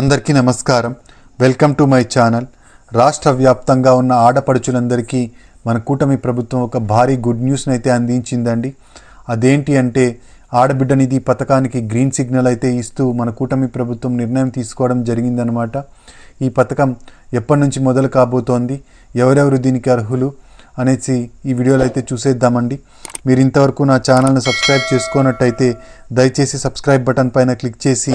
అందరికీ నమస్కారం. Welcome to my channel. రాష్ట్ర వ్యాప్తంగా ఉన్న ఆడపడుచులందరికీ మన కూటమి ప్రభుత్వం ఒక భారీ గుడ్ న్యూస్ని అయితే అందించిందండి. అదేంటి అంటే ఆడబిడ్డ నిధి పథకానికి గ్రీన్ సిగ్నల్ అయితే ఇస్తూ మన కూటమి ప్రభుత్వం నిర్ణయం తీసుకోవడం జరిగిందనమాట ఈ పథకం ఎప్పటి నుంచి మొదలు కాబోతోంది? ఎవరెవరు దీనికి అర్హులు? అనేసి ఈ వీడియోలో అయితే చూసేద్దామండి. మీరు ఇంతవరకు నా ఛానల్ను సబ్స్క్రైబ్ చేసుకున్నట్టయితే దయచేసి సబ్స్క్రైబ్ బటన్ పైన క్లిక్ చేసి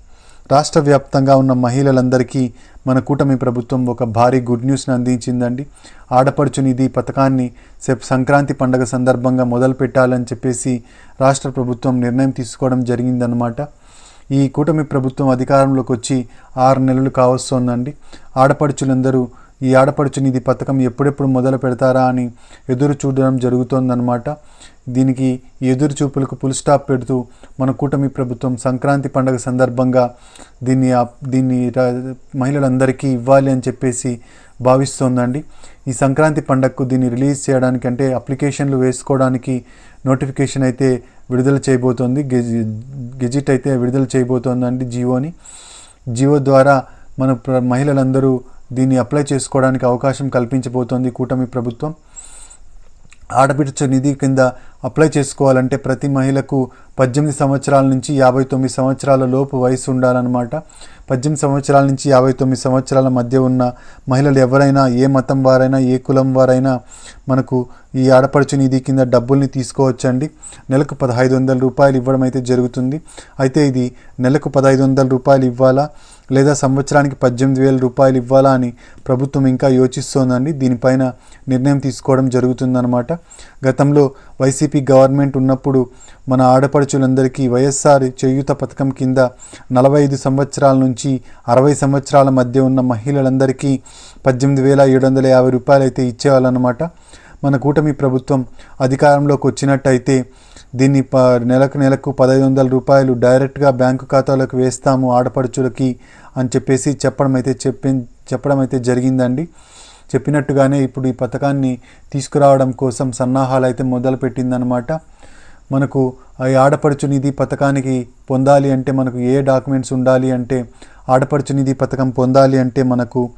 రాష్ట్ర వ్యాప్తంగా ఉన్న మహిళలందరికీ మన కూటమి ప్రభుత్వం ఒక భారీ గుడ్ న్యూస్ని అందించిందండి. ఆడపడుచు నిధి పథకాన్ని సెప్ సంక్రాంతి పండగ సందర్భంగా మొదలు పెట్టాలని చెప్పేసి రాష్ట్ర ప్రభుత్వం నిర్ణయం తీసుకోవడం జరిగిందనమాట ఈ కూటమి ప్రభుత్వం అధికారంలోకి వచ్చి ఆరు నెలలు కావస్తోందండి. ఆడపడుచులందరూ ఈ ఆడపడుచు నిధి పథకం ఎప్పుడెప్పుడు మొదలు పెడతారా అని ఎదురు చూడడం జరుగుతోందన్నమాట. దీనికి ఎదురు చూపులకు పుల్ స్టాప్ పెడుతూ మన కూటమి ప్రభుత్వం సంక్రాంతి పండుగ సందర్భంగా దీన్ని దీన్ని మహిళలందరికీ ఇవ్వాలి అని చెప్పేసి భావిస్తోందండి. ఈ సంక్రాంతి పండగకు దీన్ని రిలీజ్ చేయడానికి అంటే అప్లికేషన్లు వేసుకోవడానికి నోటిఫికేషన్ అయితే విడుదల చేయబోతోంది. గెజి గెజిట్ అయితే విడుదల చేయబోతోందండి జియోని. జియో ద్వారా మన ప్ర- మహిళలందరూ దీన్ని అప్లై చేసుకోవడానికి అవకాశం కల్పించబోతోంది కూటమి ప్రభుత్వం. ఆడబిడ్డ నిధి కింద అప్లై చేసుకోవాలంటే ప్రతి మహిళకు పద్దెనిమిది సంవత్సరాల నుంచి యాభై తొమ్మిది సంవత్సరాల లోపు వయసు ఉండాలన్నమాట. పద్దెనిమిది సంవత్సరాల నుంచి యాభై తొమ్మిది సంవత్సరాల మధ్య ఉన్న మహిళలు ఎవరైనా ఏ మతం వారైనా ఏ కులం వారైనా మనకు ఈ ఆడపడుచు నిధి కింద డబ్బుల్ని తీసుకోవచ్చండి. నెలకు పదహైదు వందల రూపాయలు ఇవ్వడం అయితే జరుగుతుంది. అయితే ఇది నెలకు పదహైదు వందల రూపాయలు ఇవ్వాలా? లేదా సంవత్సరానికి పద్దెనిమిది వేల రూపాయలు ఇవ్వాలా అని ప్రభుత్వం ఇంకా యోచిస్తోందండి. దీనిపైన నిర్ణయం తీసుకోవడం జరుగుతుందన్నమాట. గతంలో వైసీపీ గవర్నమెంట్ ఉన్నప్పుడు మన ఆడపడుచులందరికీ వైఎస్ఆర్ చేయూత పథకం కింద నలభై ఐదు సంవత్సరాల నుంచి అరవై సంవత్సరాల మధ్య ఉన్న మహిళలందరికీ పద్దెనిమిది వేల ఏడు వందల యాభై రూపాయలు అయితే ఇచ్చేవాళ్ళనమాట మన కూటమి ప్రభుత్వం అధికారంలోకి వచ్చినట్టయితే దీన్ని ప నెలకు నెలకు పదహైదు వందల రూపాయలు డైరెక్ట్గా బ్యాంకు ఖాతాలోకి వేస్తాము ఆడపడుచులకి అని చెప్పేసి చెప్పడం అయితే చెప్పి చెప్పడం అయితే జరిగిందండి. చెప్పినట్టుగానే ఇప్పుడు ఈ పథకాన్ని తీసుకురావడం కోసం సన్నాహాలు అయితే మొదలుపెట్టిందనమాట మనకు ఈ ఆడపడుచు నిధి పథకానికి పొందాలి అంటే మనకు ఏ డాక్యుమెంట్స్ ఉండాలి అంటే ఆడపడుచు నిధి పథకం పొందాలి అంటే మనకు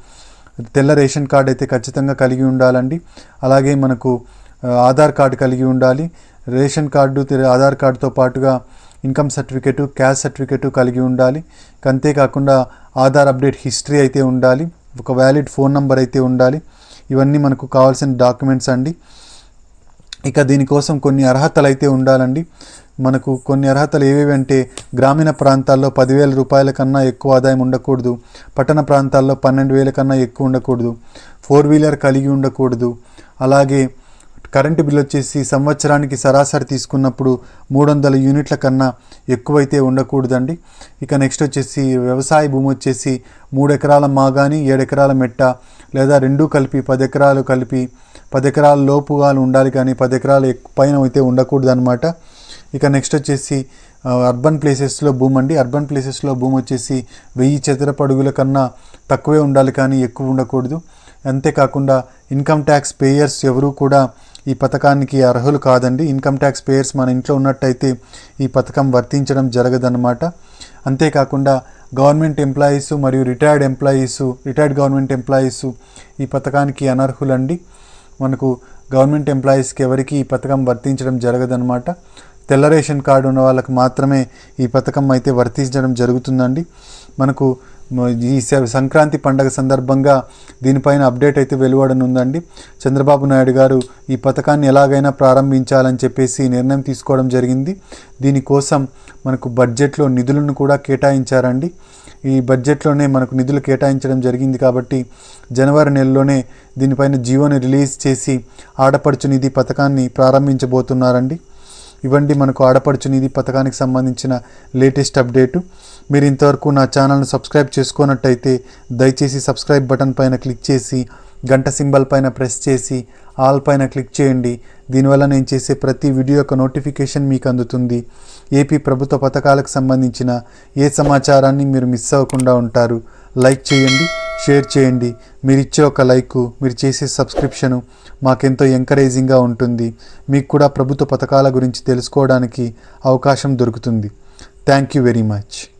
తెల్ల రేషన్ కార్డు అయితే ఖచ్చితంగా కలిగి ఉండాలండి. అలాగే మనకు ఆధార్ కార్డు కలిగి ఉండాలి. రేషన్ కార్డు తె- ఆధార్ కార్డుతో పాటుగా ఇన్కమ్ సర్టిఫికెట్ క్యాష్ సర్టిఫికెట్ కలిగి ఉండాలి. అంతేకాకుండా ఆధార్ అప్డేట్ హిస్టరీ అయితే ఉండాలి. ఒక వ్యాలిడ్ ఫోన్ నంబర్ అయితే ఉండాలి. ఇవన్నీ మనకు కావాల్సిన డాక్యుమెంట్స్ అండి. ఇక దీనికోసం కొన్ని అర్హతలు అయితే ఉండాలండి. మనకు కొన్ని అర్హతలు ఏవేవి అంటే గ్రామీణ ప్రాంతాల్లో పదివేల రూపాయల కన్నా ఎక్కువ ఆదాయం ఉండకూడదు. పట్టణ ప్రాంతాల్లో పన్నెండు వేల కన్నా ఎక్కువ ఉండకూడదు. ఫోర్ వీలర్ కలిగి ఉండకూడదు. అలాగే కరెంటు బిల్ వచ్చేసి సంవత్సరానికి సరాసరి తీసుకున్నప్పుడు మూడు వందల యూనిట్ల కన్నా ఎక్కువైతే ఉండకూడదండి. ఇక నెక్స్ట్ వచ్చేసి వ్యవసాయ భూమి వచ్చేసి మూడు ఎకరాల మాగాని ఏడెకరాల మెట్ట లేదా రెండూ కలిపి పది ఎకరాలు కలిపి పది ఎకరాల లోపుగా ఉండాలి కానీ పది ఎకరాలు పైన అయితే ఉండకూడదు అనమాట ఇక నెక్స్ట్ వచ్చేసి అర్బన్ ప్లేసెస్లో భూమి అండి. అర్బన్ ప్లేసెస్లో భూమి వచ్చేసి వెయ్యి చదరపడుగుల కన్నా తక్కువే ఉండాలి కానీ ఎక్కువ ఉండకూడదు. అంతేకాకుండా ఇన్కమ్ ట్యాక్స్ పేయర్స్ ఎవరూ కూడా ఈ పథకానికి అర్హులు కాదండి. ఇన్కమ్ ట్యాక్స్ పేయర్స్ మన ఇంట్లో ఉన్నట్టయితే ఈ పథకం వర్తించడం జరగదన్నమాట. అంతేకాకుండా గవర్నమెంట్ ఎంప్లాయీస్ మరియు retired employees retired government employees ఈ పథకానికి అనర్హులండి. మనకు గవర్నమెంట్ ఎంప్లాయీస్కి ఎవరికి ఈ పథకం వర్తించడం జరగదన్నమాట. తెల్ల రేషన్ కార్డు ఉన్న వాళ్ళకి మాత్రమే ఈ పథకం అయితే వర్తించడం జరుగుతుందండి. మనకు ఈ స- సంక్రాంతి పండగ సందర్భంగా దీనిపైన అప్డేట్ అయితే వెలువడనుందండి. చంద్రబాబు నాయుడు గారు ఈ పథకాన్ని ఎలాగైనా ప్రారంభించాలని చెప్పేసి నిర్ణయం తీసుకోవడం జరిగింది. దీనికోసం మనకు బడ్జెట్లో నిధులను కూడా కేటాయించారండి. ఈ బడ్జెట్లోనే మనకు నిధులు కేటాయించడం జరిగింది కాబట్టి జనవరి నెలలోనే దీనిపైన జీవోని రిలీజ్ చేసి ఆడపడుచు నిధి పథకాన్ని ప్రారంభించబోతున్నారండి. ఇవ్వండి. మనకు ఆడపడుచు నిధి పథకానికి సంబంధించిన లేటెస్ట్ అప్డేటు. మీరు ఇంతవరకు నా ఛానల్ను సబ్స్క్రైబ్ చేసుకున్నట్టయితే దయచేసి సబ్స్క్రైబ్ బటన్ పైన క్లిక్ చేసి గంట సింబల్ పైన ప్రెస్ చేసి ఆల్ పైన క్లిక్ చేయండి. దీనివల్ల నేను చేసే ప్రతి వీడియో యొక్క నోటిఫికేషన్ మీకు అందుతుంది. ఏపీ ప్రభుత్వ పథకాలకు సంబంధించిన ఏ సమాచారాన్ని మీరు మిస్ అవ్వకుండా ఉంటారు లైక్ చేయండి షేర్ చేయండి. మీరు ఇచ్చే ఒక లైకు మీరు చేసే సబ్స్క్రిప్షను మాకెంతో ఎంకరేజింగ్గా ఉంటుంది. మీకు కూడా ప్రభుత్వ పథకాల గురించి తెలుసుకోవడానికి అవకాశం దొరుకుతుంది. Thank you very much.